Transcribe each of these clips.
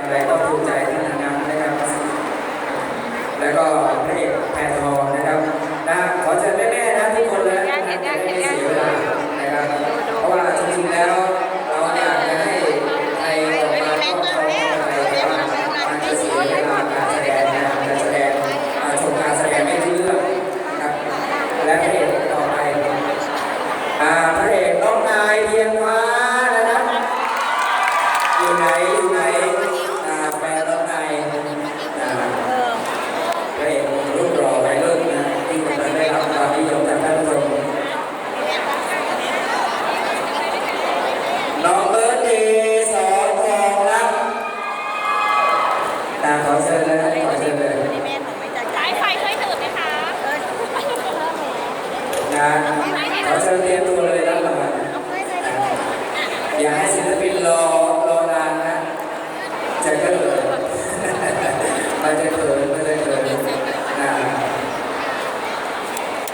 อะไรก็ภูมิใจท่านทั้งนั้นนะครับ แล้วก็พระเอกแพทองนะครับนะขอเชิญแม่ๆนะทุกคนเลยนะจะได้ไม่เสียเวลานะครับ เพราะว่าจริงๆแล้ว ตาขอเชิญเลยขอเชิญเลยสายไฟช่วยถือไหมคะงาขอเชิญเตรียมตัวเลยรับรางวัลอย่าให้ศิลปินรอรอนานนะจะเกิดมันจะเกิดมันจะเกิดนะ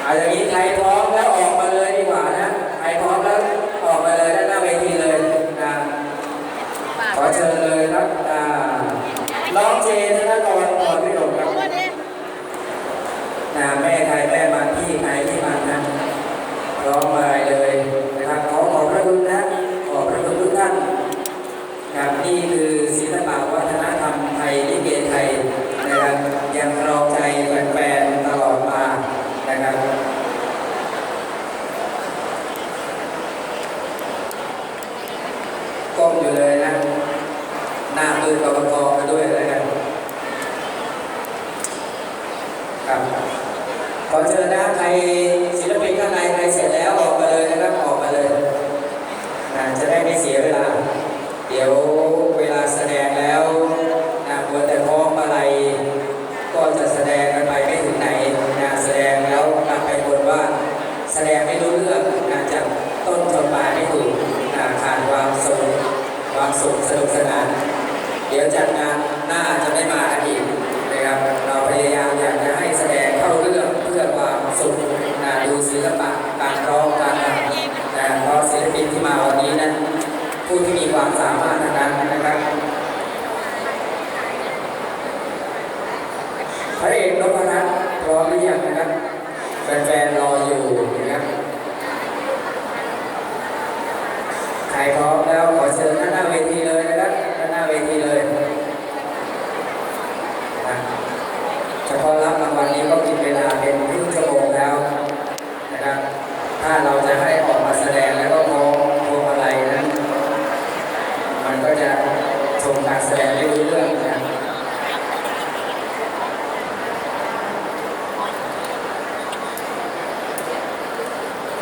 เอาอย่างนี้ใครพร้อมแล้วออกมาเลยดีกว่านะใครพร้อมแล้วออกมาเลยด้านหน้าเวทีเลยนะขอเชิญเลยครับอ่า น้องเจนธนกรพรพิรมครับนะแม่ใครแม่มันพี่ใครที่มันนะร้องมาเลยนะครับขอขอบพระคุณนะขอบพระคุณทุกท่านครับนี่คือศิลปะวัฒนธรรมไทยลิเกไทยนะครับยังรองใจแฟนๆตลอดมานะครับก้มอยู่เลยนะหน้ามือกรกตมาด้วยแล้วกัน ครับขอเชิญนะใครศิลปินข้างในใครเสร็จแล้วออกมาเลยนะครับออกมาเลยนะจะได้ไม่เสียเวลา เดี๋ยวเวลาแสดงแล้วนะมัวแต่พร้อมอะไรก็จะแสดงกันไปไม่ถึงไหนนะแสดงแล้วกลับไปบนว่า แสดงไม่รู้เรื่องนะจากต้นจนปลายไม่ถูกนะขาดความสนุกความสุขสนุกสนาน เดี๋ยวจัดงานหน้าจะไม่มากันอีกนะครับ เราพยายามอยากจะให้แสดงเข้าเรื่องเพื่อความสุขนะดูศิลปะการร้องการรำนะเพราะศิลปินที่มาวันนี้นั้นผู้ที่มีความสามารถทางนั้นนะครับ พระเอกนพรัตน์พร้อมหรือ ยังนะครับแฟนๆรออยู่นะครับใครพร้อมแล้วขอเชิญด้านหน้าเวทีเลยนะครับด้านหน้าเวทีเลยนะเฉพาะรับรางวัลนี้ก็กินเวลาเป็นครึ่งชั่วโมงแล้วนะครับถ้าเราจะให้ออกมาแสดงแล้วก็มองพวงมาลัยนั้น มันก็จะชมการแสดงไม่รู้เรื่องนะ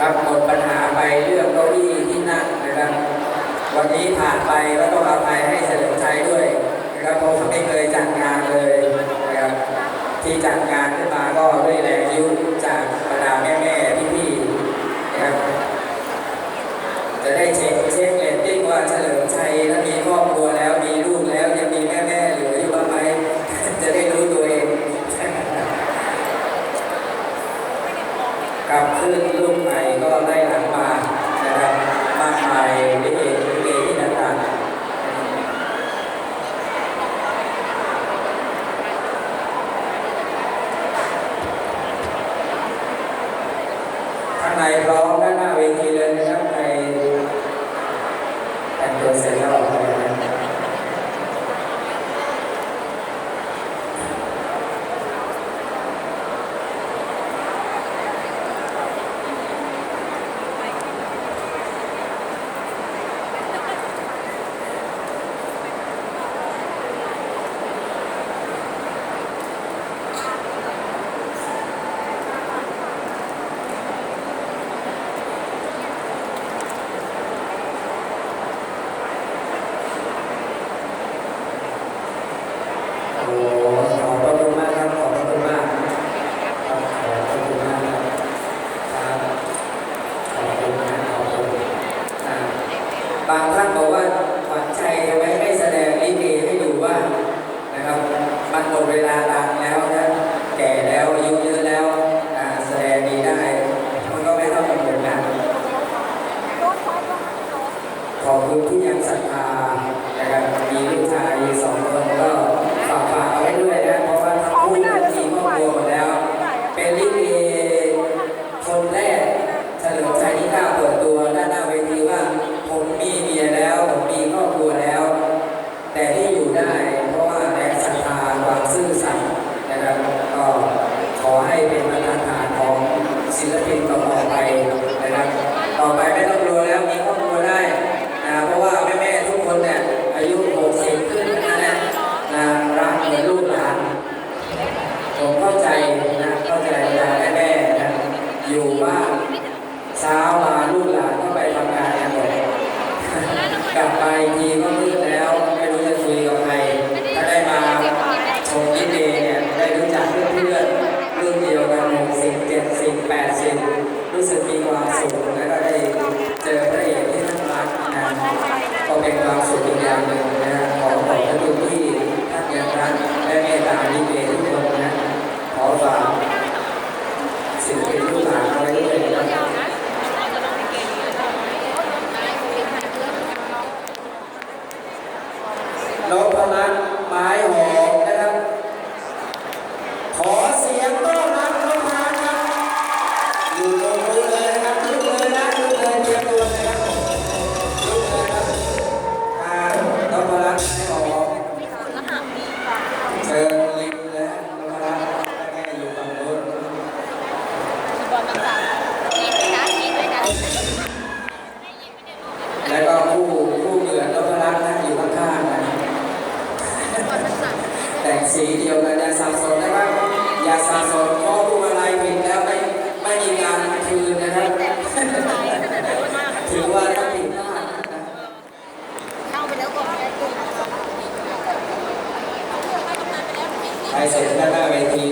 ครับ หมดปัญหาไปเรื่องเก้าอี้ที่นั่งนะครับ วันนี้ผ่านไปก็ต้องอภัยให้เฉลิมชัยด้วยนะครับเพราะเขาไม่เคยจัดงานเลยนะครับที่จัดงานขึ้นมาก็ด้วยแรงยุจากบรรดาแม่แม่พี่พี่ๆนะครับจะได้เช็คเช็คเรตติ้งว่าเฉลิมชัยถ้ามีครอบครัวแล้วมีลูกแล้วยังมีแม่แม่ๆเหลืออยู่บ้างไหมจะได้รู้ตัวเองกับคลื่นลู กใหม่ก็ได้หลังมานะครับมากมายลิเกลิเกที่ต่างๆข้างในพร้อมด้านหน้าเวทีเลยนะครับใครแต่งตัวเสร็จแล้วออกไปเลยนะ โอ้ขอบพระคุณมากครับ ขอบพระคุณมากครับขอบพระคุณมากครับครับขอบคุณนะขอบคุณอ่าบางท่านบอกว่าขวัญชัยทำไมไม่แสดงลิเกให้ดูบ้างนะครับ มันหมดเวลาบางแล้วนะแก่แล้วอายุเยอะแล้วแสดงดีได้ มันก็ไม่เท่ากับผมนะขอบคุณที่ยังศรัทธานะครับมีลูกชายสองคนก็ Jeová สีเดียวกันอย่าสับสนนะครับ อย่าสับสนเพข้อรูปอะไรผิดแล้วไม่ไม่มีการคืนนะครับ ถือว่าถ้าผิดพลาดใครเสร็จด้านหน้าเวที